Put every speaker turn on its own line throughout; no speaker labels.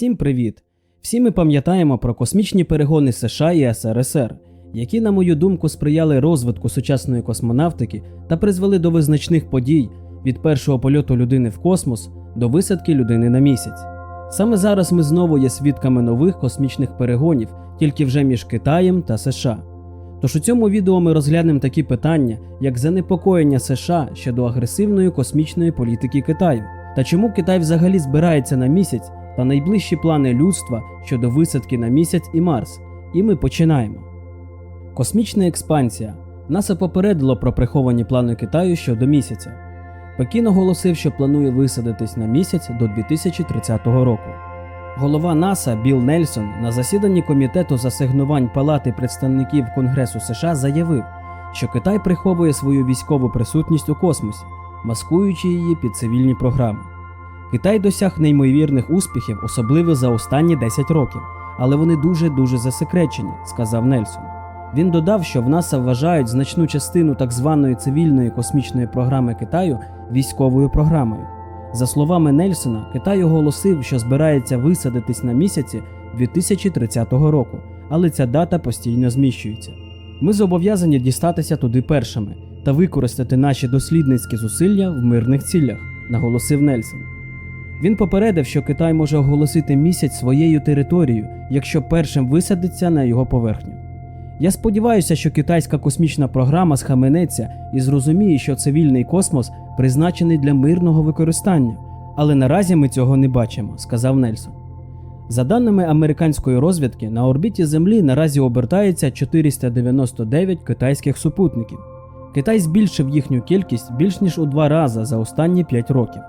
Всім привіт! Всі ми пам'ятаємо про космічні перегони США і СРСР, які, на мою думку, сприяли розвитку сучасної космонавтики та призвели до визначних подій від першого польоту людини в космос до висадки людини на місяць. Саме зараз ми знову є свідками нових космічних перегонів, тільки вже між Китаєм та США. Тож у цьому відео ми розглянемо такі питання, як занепокоєння США щодо агресивної космічної політики Китаю, та чому Китай взагалі збирається на місяць та найближчі плани людства щодо висадки на місяць і Марс. І ми починаємо. Космічна експансія. НАСА попередило про приховані плани Китаю щодо місяця. Пекін оголосив, що планує висадитись на місяць до 2030 року. Голова НАСА Білл Нельсон на засіданні комітету з асигнувань Палати представників Конгресу США заявив, що Китай приховує свою військову присутність у космосі, маскуючи її під цивільні програми. Китай досяг неймовірних успіхів, особливо за останні 10 років, але вони дуже дуже засекречені, сказав Нельсон. Він додав, що в НАСА вважають значну частину так званої цивільної космічної програми Китаю військовою програмою. За словами Нельсона, Китай оголосив, що збирається висадитись на місяці 2030 року, але ця дата постійно зміщується. Ми зобов'язані дістатися туди першими та використати наші дослідницькі зусилля в мирних цілях, наголосив Нельсон. Він попередив, що Китай може оголосити місяць своєю територією, якщо першим висадиться на його поверхню. Я сподіваюся, що китайська космічна програма схаменеться і зрозуміє, що цивільний космос призначений для мирного використання, але наразі ми цього не бачимо, сказав Нельсон. За даними американської розвідки, на орбіті Землі наразі обертається 499 китайських супутників. Китай збільшив їхню кількість більш ніж у два рази за останні 5 років.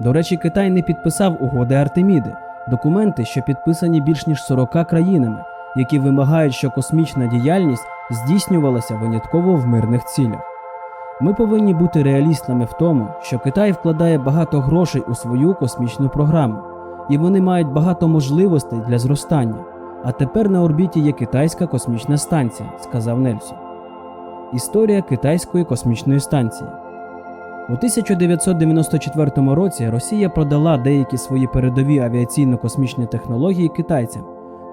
До речі, Китай не підписав угоди Артеміди, документи, що підписані більш ніж 40 країнами, які вимагають, що космічна діяльність здійснювалася винятково в мирних цілях. Ми повинні бути реалістами в тому, що Китай вкладає багато грошей у свою космічну програму, і вони мають багато можливостей для зростання. А тепер на орбіті є китайська космічна станція, сказав Нельсон. Історія китайської космічної станції. У 1994 році Росія продала деякі свої передові авіаційно-космічні технології китайцям.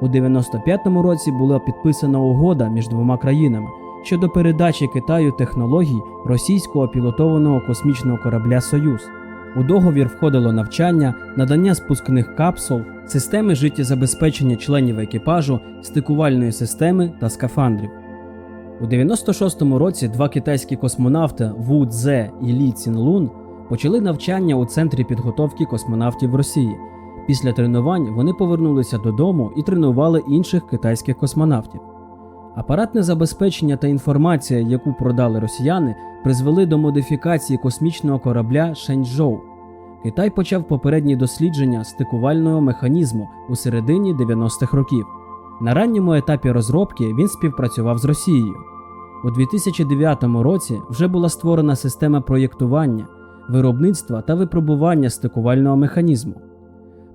У 95-му році була підписана угода між двома країнами щодо передачі Китаю технологій російського пілотованого космічного корабля Союз. У договір входило навчання, надання спускних капсул, системи життєзабезпечення членів екіпажу, стикувальної системи та скафандрів. У 96-му році два китайські космонавти Ву Цзе і Лі Цінлун почали навчання у центрі підготовки космонавтів Росії. Після тренувань вони повернулися додому і тренували інших китайських космонавтів. Апаратне забезпечення та інформація, яку продали росіяни, призвели до модифікації космічного корабля Шенчжоу. Китай почав попередні дослідження стикувального механізму у середині 90-х років. На ранньому етапі розробки він співпрацював з Росією. У 2009 році вже була створена система проєктування, виробництва та випробування стикувального механізму.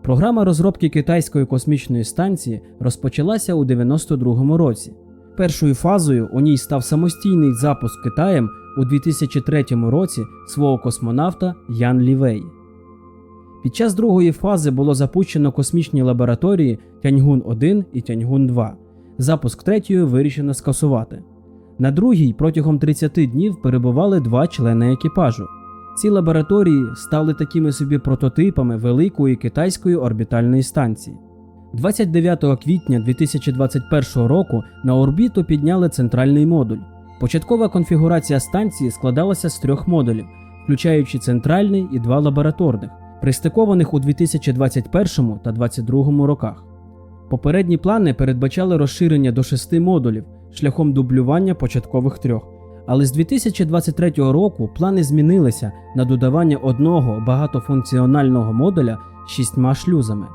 Програма розробки китайської космічної станції розпочалася у 92-му році. Першою фазою у ній став самостійний запуск Китаєм у 2003 році свого космонавта Ян Лівей. Під час другої фази було запущено космічні лабораторії Тяньгун 1 і Тяньгун 2. Запуск третьої вирішено скасувати. На другій протягом 30 днів перебували два члени екіпажу. Ці лабораторії стали такими собі прототипами великої китайської орбітальної станції. 29 квітня 2021 року на орбіту підняли центральний модуль. Початкова конфігурація станції складалася з трьох модулів, включаючи центральний і два лабораторних, пристикованих у 2021 та 2022 роках. Попередні плани передбачали розширення до шести модулів шляхом дублювання початкових трьох. Але з 2023 року плани змінилися на додавання одного багатофункціонального модуля з шістьма шлюзами.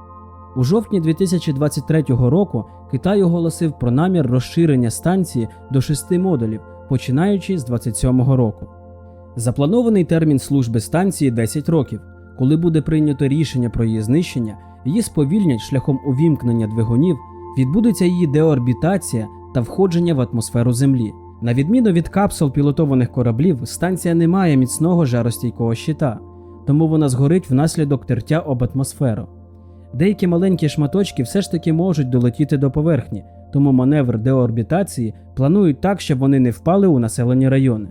У жовтні 2023 року Китай оголосив про намір розширення станції до шести модулів, починаючи з 27 року. Запланований термін служби станції 10 років. Коли буде прийнято рішення про її знищення, її сповільнять шляхом увімкнення двигунів, відбудеться її деорбітація та входження в атмосферу Землі. На відміну від капсул пілотованих кораблів, станція не має міцного жаростійкого щита, тому вона згорить внаслідок тертя об атмосферу. Деякі маленькі шматочки все ж таки можуть долетіти до поверхні, тому маневр деорбітації планують так, щоб вони не впали у населені райони.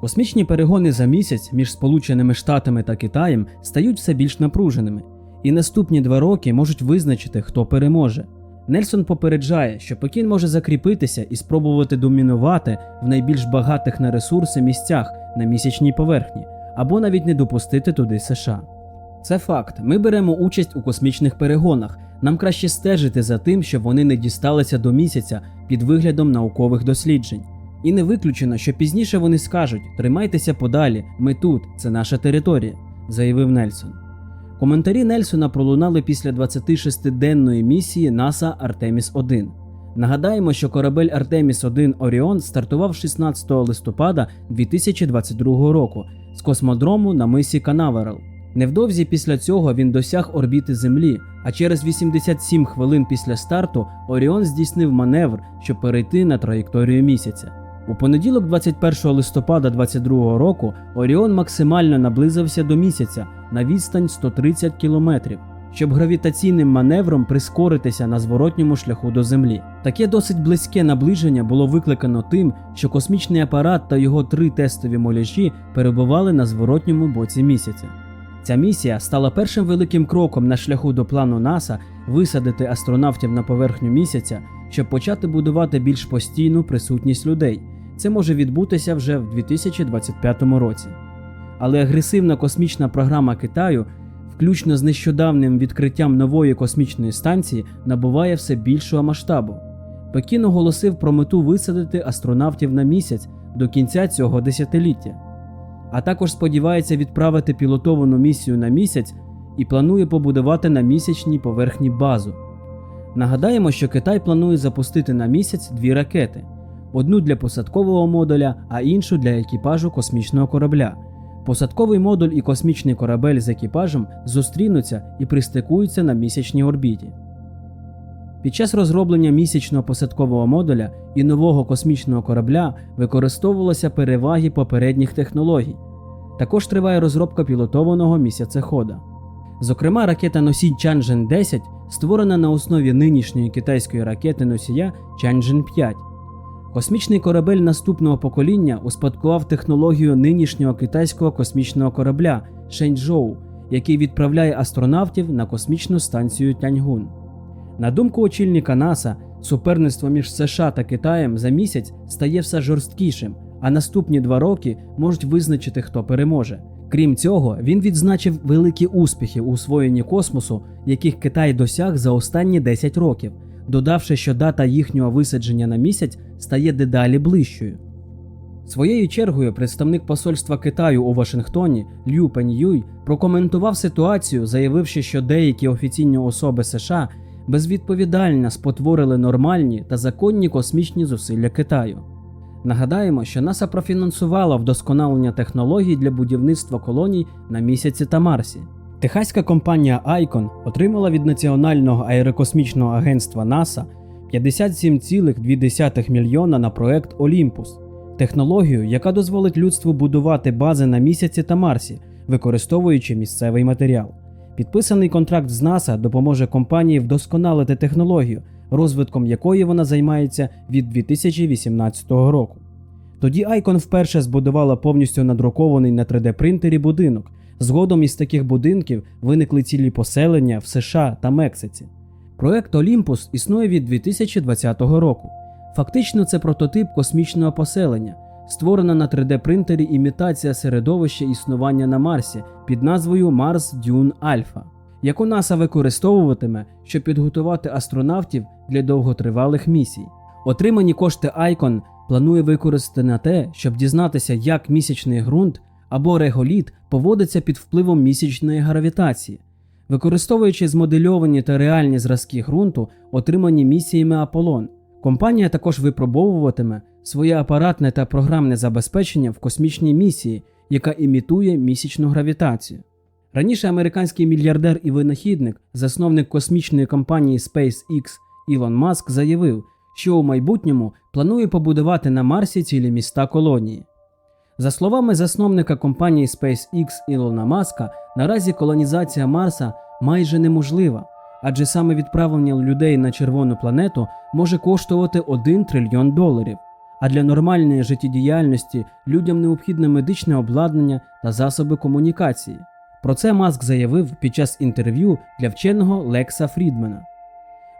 Космічні перегони за місяць між Сполученими Штатами та Китаєм стають все більш напруженими, і наступні два роки можуть визначити, хто переможе. Нельсон попереджає, що Пекін може закріпитися і спробувати домінувати в найбільш багатих на ресурси місцях на місячній поверхні, або навіть не допустити туди США. Це факт. Ми беремо участь у космічних перегонах. Нам краще стежити за тим, щоб вони не дісталися до місяця під виглядом наукових досліджень. І не виключено, що пізніше вони скажуть: тримайтеся подалі, ми тут, це наша територія, заявив Нельсон. Коментарі Нельсона пролунали після 26-денної місії НАСА Артеміс 1 Нагадаємо, що корабель Артеміс 1 Оріон стартував 16 листопада 2022 року з космодрому на мисі Канаверал. Невдовзі після цього він досяг орбіти Землі, а через 87 хвилин після старту Оріон здійснив маневр, щоб перейти на траєкторію місяця. У понеділок, 21 листопада 2022 року, Оріон максимально наблизився до місяця на відстань 130 кілометрів, щоб гравітаційним маневром прискоритися на зворотньому шляху до Землі. Таке досить близьке наближення було викликано тим, що космічний апарат та його три тестові моляжі перебували на зворотньому боці місяця. Ця місія стала першим великим кроком на шляху до плану НАСА висадити астронавтів на поверхню місяця, щоб почати будувати більш постійну присутність людей. Це може відбутися вже в 2025 році. Але агресивна космічна програма Китаю, включно з нещодавним відкриттям нової космічної станції, набуває все більшого масштабу. Пекін оголосив про мету висадити астронавтів на місяць до кінця цього десятиліття а також сподівається відправити пілотовану місію на місяць і планує побудувати на місячній поверхні базу. Нагадаємо, що Китай планує запустити на місяць дві ракети: одну для посадкового модуля, а іншу для екіпажу космічного корабля. Посадковий модуль і космічний корабель з екіпажем зустрінуться і пристикуються на місячній орбіті. Під час розроблення місячного посадкового модуля і нового космічного корабля використовувалися переваги попередніх технологій. Також триває розробка пілотованого місяцехода. Зокрема, ракета носій Чанжен 10 створена на основі нинішньої китайської ракети носія Чанжен 5. Космічний корабель наступного покоління успадкував технологію нинішнього китайського космічного корабля Шенчжоу, який відправляє астронавтів на космічну станцію Тяньгун. На думку очільника НАСА, суперництво між США та Китаєм за місяць стає все жорсткішим, а наступні два роки можуть визначити, хто переможе. Крім цього, він відзначив великі успіхи у освоєнні космосу, яких Китай досяг за останні 10 років, додавши, що дата їхнього висадження на місяць стає дедалі ближчою. Своєю чергою представник посольства Китаю у Вашингтоні Лю Пеньюй прокоментував ситуацію, заявивши, що деякі офіційні особи США безвідповідально спотворили нормальні та законні космічні зусилля Китаю. Нагадаємо, що НАСА профінансувала вдосконалення технологій для будівництва колоній на місяці та Марсі. Техаська компанія Icon отримала від Національного аерокосмічного агентства НАСА 57,2 мільйона на проект Олімпус, технологію, яка дозволить людству будувати бази на місяці та Марсі, використовуючи місцевий матеріал. Підписаний контракт з НАСА допоможе компанії вдосконалити технологію, розвитком якої вона займається від 2018 року. Тоді Icon вперше збудувала повністю надрукований на 3D-принтері будинок. Згодом із таких будинків виникли цілі поселення в США та Мексиці. Проект Олімпус існує від 2020 року. Фактично, це прототип космічного поселення, створена на 3D-принтері імітація середовища існування на Марсі під назвою Mars Dune Alpha, яку НАСА використовуватиме, щоб підготувати астронавтів для довготривалих місій. Отримані кошти Icon планує використати на те, щоб дізнатися, як місячний ґрунт або реголіт поводиться під впливом місячної гравітації, використовуючи змодельовані та реальні зразки ґрунту, отримані місіями Аполлон. Компанія також випробовуватиме своє апаратне та програмне забезпечення в космічній місії, яка імітує місячну гравітацію. Раніше американський мільярдер і винахідник, засновник космічної компанії SpaceX Ілон Маск заявив, що у майбутньому планує побудувати на Марсі цілі міста колонії. За словами засновника компанії SpaceX Ілона Маска, наразі колонізація Марса майже неможлива, адже саме відправлення людей на червону планету може коштувати 1 трильйон доларів. А для нормальної життєдіяльності людям необхідне медичне обладнання та засоби комунікації. Про це Маск заявив під час інтерв'ю для вченого Лекса Фрідмена.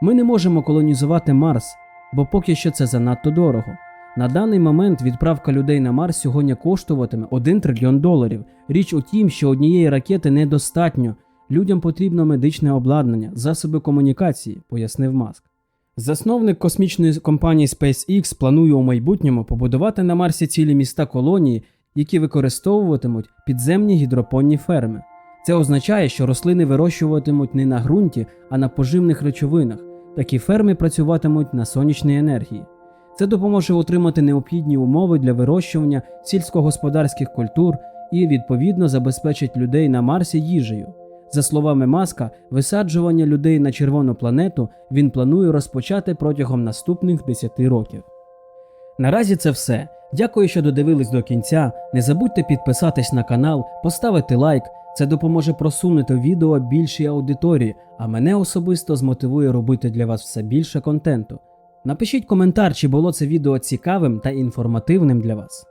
Ми не можемо колонізувати Марс, бо поки що це занадто дорого. На даний момент відправка людей на Марс сьогодні коштуватиме 1 трильйон доларів. Річ у тім, що однієї ракети недостатньо. Людям потрібно медичне обладнання, засоби комунікації, пояснив Маск. Засновник космічної компанії SpaceX планує у майбутньому побудувати на Марсі цілі міста колонії, які використовуватимуть підземні гідропонні ферми. Це означає, що рослини вирощуватимуть не на ґрунті, а на поживних речовинах. Такі ферми працюватимуть на сонячній енергії. Це допоможе отримати необхідні умови для вирощування сільськогосподарських культур і відповідно забезпечить людей на Марсі їжею. За словами Маска, висаджування людей на червону планету він планує розпочати протягом наступних 10 років. Наразі це все. Дякую, що додивились до кінця. Не забудьте підписатись на канал, поставити лайк. Це допоможе просунути відео більшій аудиторії, а мене особисто змотивує робити для вас все більше контенту. Напишіть коментар, чи було це відео цікавим та інформативним для вас.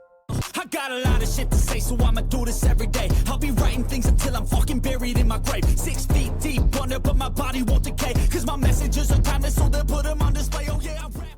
Six feet deep under, but my body won't decay. Cause my messages are timeless, so they put them on display. Oh, yeah, I